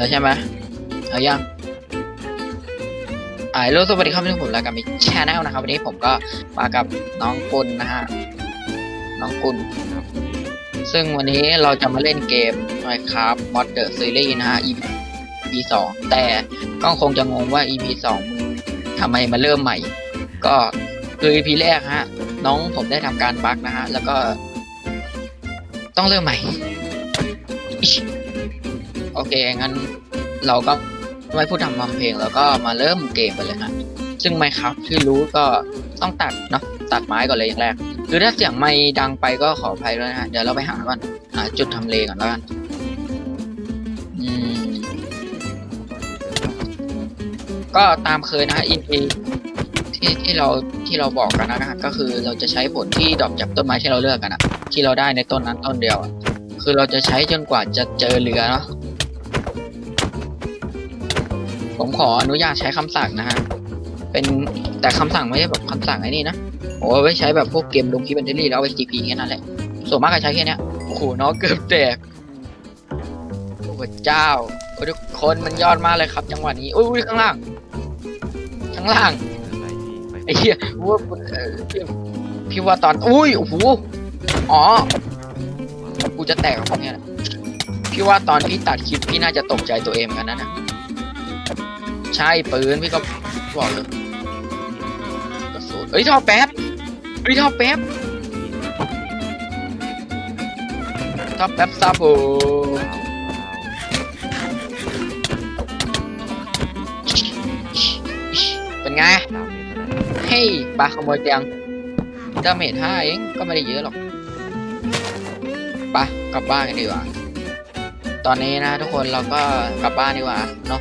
แล้วใช่ไหมเอายังอ่าโลสวัสดีครับที่ผมรายการมีชแนลนะครับวันนี้ผมก็มากับน้องกุลนะฮะน้องกุลซึ่งวันนี้เราจะมาเล่นเกม Minecraft Mod The Series นะฮะ EP สองแต่ก็คงจะงงว่า EP สองมึงทำไมมาเริ่มใหม่ ก็คือ EP แรกฮะ น้องผมได้ทำการบั๊กนะฮะ แล้วก็ ต้องเริ่มใหม่อิ๊ช โอเค งั้นเราก็ไม่พูดทำทำเพลงแล้วก็มาเริ่มเกมกันเลยฮะ ซึ่งไมครับที่รู้ก็ต้องตัดเนาะตัดไม้ก่อนเลยอย่างแรก คือถ้าเสียงไม่ดังไปก็ขออภัยด้วยนะฮะ เดี๋ยวเราไปหาก่อนหาจุดทำเลก่อนแล้วกันอืมก็ตามเคยนะฮะ EP ที่ที่เราที่เราบอกกันนะฮะก็คือเราจะใช้ผลที่ดรอปจากต้นไม้ที่เราเลือกกันอะที่เราได้ในต้นนั้นต้นเดียวอะคือเราจะใช้จนกว่าจะเจอเรือเนาะ ผมขออนุญาตใช้คำสั่งนะฮะ เป็นแต่คำสั่งไม่ใช่แบบคำสั่งไอ้นี่นะโอ้ไว้ใช้แบบพวกเกมลงคิบันเทอรี่แล้วเอาไป TP แค่นั้นแหละ ส่วนมากก็ใช้แค่นี้โอ้โหน้องเกือบแตกโอ้พระเจ้าทุกคนมันยอดมากเลยครับ จังหวะนี้อุ้ยข้างล่าง ข้างล่างไอ้เหี้ยว่าพี่ว่าตอนอุ้ยโอ้โหอ๋อกูจะแตกกับพวกเนี้ยพี่ว่าตอนพี่ตัดคลิปพี่น่าจะตกใจตัวเองเหมือนกันนะนะ ใช่ปืนพี่ก็บอกเลยกระสุนเอ้ยท่อแป๊บเฮ้ยท่อแป๊บท่อแป๊บซาโบเป็นไง เฮ้ยปลาขโมยเตียงดาเมจห้าเองก็ไม่ได้เยอะหรอกปะกลับบ้านกันดีกว่า ตอนนี้นะทุกคนเราก็กลับบ้านดีกว่าเนาะ